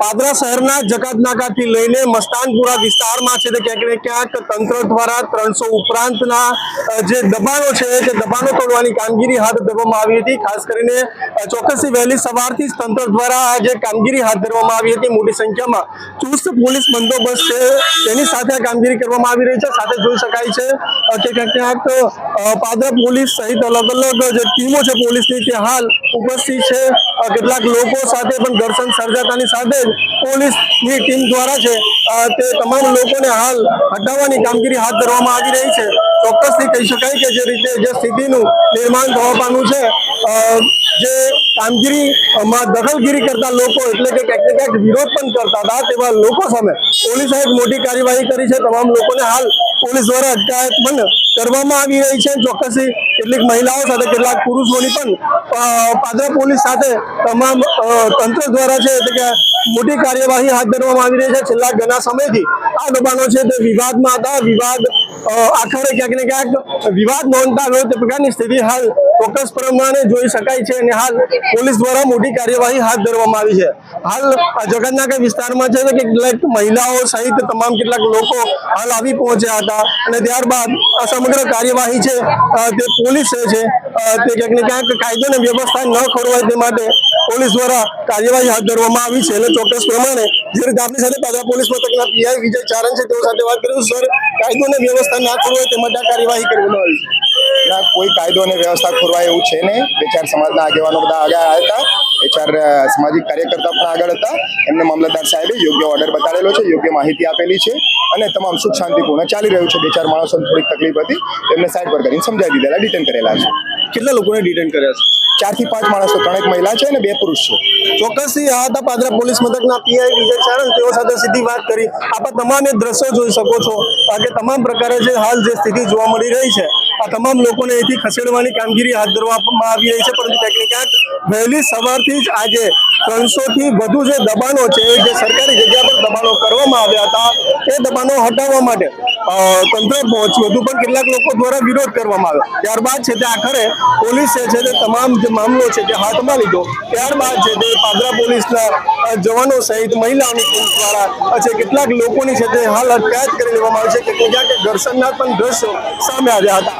પાદરા શહેરના જકાતનાકાથી લઈને મસ્તાનપુરા વિસ્તારમાં છે તે ક્યાંક ને ક્યાંક તંત્ર દ્વારા ત્રણસો ઉપરાંતના જે દબાણો છે તે દબાણો તોડવાની કામગીરી હાથ ધરવામાં આવી હતી. ખાસ કરીને ચોક્કસી વહેલી સવારથી જ તંત્ર દ્વારા આ જે કામગીરી હાથ ધરવામાં આવી હતી, મોટી સંખ્યામાં ચુસ્ત પોલીસ બંદોબસ્ત છે તેની સાથે આ કામગીરી કરવામાં આવી રહી છે. સાથે જોઈ શકાય છે કે ક્યાંક ક્યાંક પાદરા પોલીસ સહિત અલગ અલગ જે ટીમો છે પોલીસની, તે હાલ ઉપસ્થિત છે. કેટલાક લોકો સાથે પણ ઘર્ષણ સર્જાતાની સાથે જ પોલીસની ટીમ દ્વારા છે. તે તમામ લોકોને હાલ હટાવવાની કામગીરી હાથ ધરવામાં આવી રહી છે. ચોક્કસથી કહી શકાય કે જે રીતે જે સ્થિતિનું નિર્માણ થવા છે જે કામગીરીમાં દખલગીરી કરતા લોકો એટલે કે ક્યાંક ને ક્યાંક વિરોધ પણ કરતા હતા તેવા લોકો સામે પોલીસે એક મોટી કાર્યવાહી કરી છે. તમામ લોકોને હાલ પોલીસ દ્વારા અટકાયત પણ કરવામાં આવી રહી છે ચોક્કસથી કેટલીક મહિલાઓ સાથે, કેટલાક પુરુષોની પણ પાદરા પોલીસ સાથે તમામ તંત્ર દ્વારા છે એટલે કે મોટી કાર્યવાહી હાથ ધરવામાં આવી રહી છે. છેલ્લા ઘણા સમયથી આ દબાણો છે તે વિવાદમાં હતા. વિવાદ આખરે ક્યાંક ને ક્યાંક વિવાદ નોંધતા હોય તે પ્રકારની સ્થિતિ હાલ ચોક્કસ પ્રમાણે જોઈ શકાય છે અને હાલ પોલીસ દ્વારા મોટી કાર્યવાહી હાથ ધરવામાં આવી છે. હાલ આ જગતનાકા વિસ્તારમાં છે કેટલાક મહિલાઓ સહિત તમામ કેટલાક લોકો હાલ આવી પહોંચ્યા હતા અને ત્યારબાદ આ સમગ્ર કાર્યવાહી છે તે પોલીસ છે તે ક્યાંક ક્યાંક કાયદો અને વ્યવસ્થા ન ખોરવાય તે માટે પોલીસ દ્વારા કાર્યવાહી હાથ ધરવામાં આવી છે. અને ચોક્કસ પ્રમાણે જે રીતે આપણી સાથે પાદરા પોલીસ મથકના પીઆઈ વિજય ચારણ છે, તેઓ સાથે વાત કરીશું. સર કાયદો અને વ્યવસ્થા ના ખોરવાય તે માટે કાર્યવાહી કરવામાં આવી છે. કોઈ કાયદો અને વ્યવસ્થા ખોરવાય એવું છે નહીં. બે ચાર સમાજના આગેવાનો બધા આગળ આવ્યા હતા. બે ચાર સામાજિક કાર્યકર્તા પણ આગળ હતા. એમને મામલતદાર સાહેબે યોગ્ય ઓર્ડર બતાડેલો છે યોગ્ય માહિતી આપેલી છે અને તમામ સુખ શાંતિપૂર્ણ ચાલી રહ્યું છે. બે ચાર માણસોને થોડીક તકલીફ હતી. એમને સાઈડ પર કરીને સમજાવી દીધેલા ડિટેન કરેલા છે. કેટલા લોકોને ડિટેન કર્યા છે? ચારથી પાંચ માણસો ત્રણેક મહિલા છે અને બે પુરુષ છે. ચોક્કસથી આ હતા. પાદરા પોલીસ મથકના પીઆઈ વિજય ચારણ તેઓ સાથે સીધી વાત કરી. આપણે તમામ દ્રશ્યો જોઈ શકો છો. કે તમામ પ્રકારે જે હાલ જે સ્થિતિ જોવા મળી રહી છે આ તમામ લોકોને અહીંથી ખસેડવાની કામગીરી હાથ ધરવામાં આવી રહી છે, પરંતુ ક્યાંક ક્યાંક વહેલી સવારથી જ આજે ત્રણસોથી વધુ જે દબાણો છે જે સરકારી જગ્યા પર દબાણો કરવામાં આવ્યા હતા, એ દબાણો હટાવવા માટે તંત્ર પહોંચ્યું હતું, પણ કેટલાક લોકો દ્વારા વિરોધ કરવામાં આવ્યો. ત્યારબાદ છે તે આખરે પોલીસ છે તે તમામ જે મામલો છે તે હાથમાં લીધો. ત્યારબાદ છે તે પાદરા પોલીસના જવાનો સહિત મહિલાઓની ટીમ દ્વારા છે કેટલાક લોકોની છે તે હાલ અટકાયત કરી લેવામાં આવી છે. કે ક્યાંક ઘર્ષણના પણ દ્રશ્યો સામે આવ્યા હતા.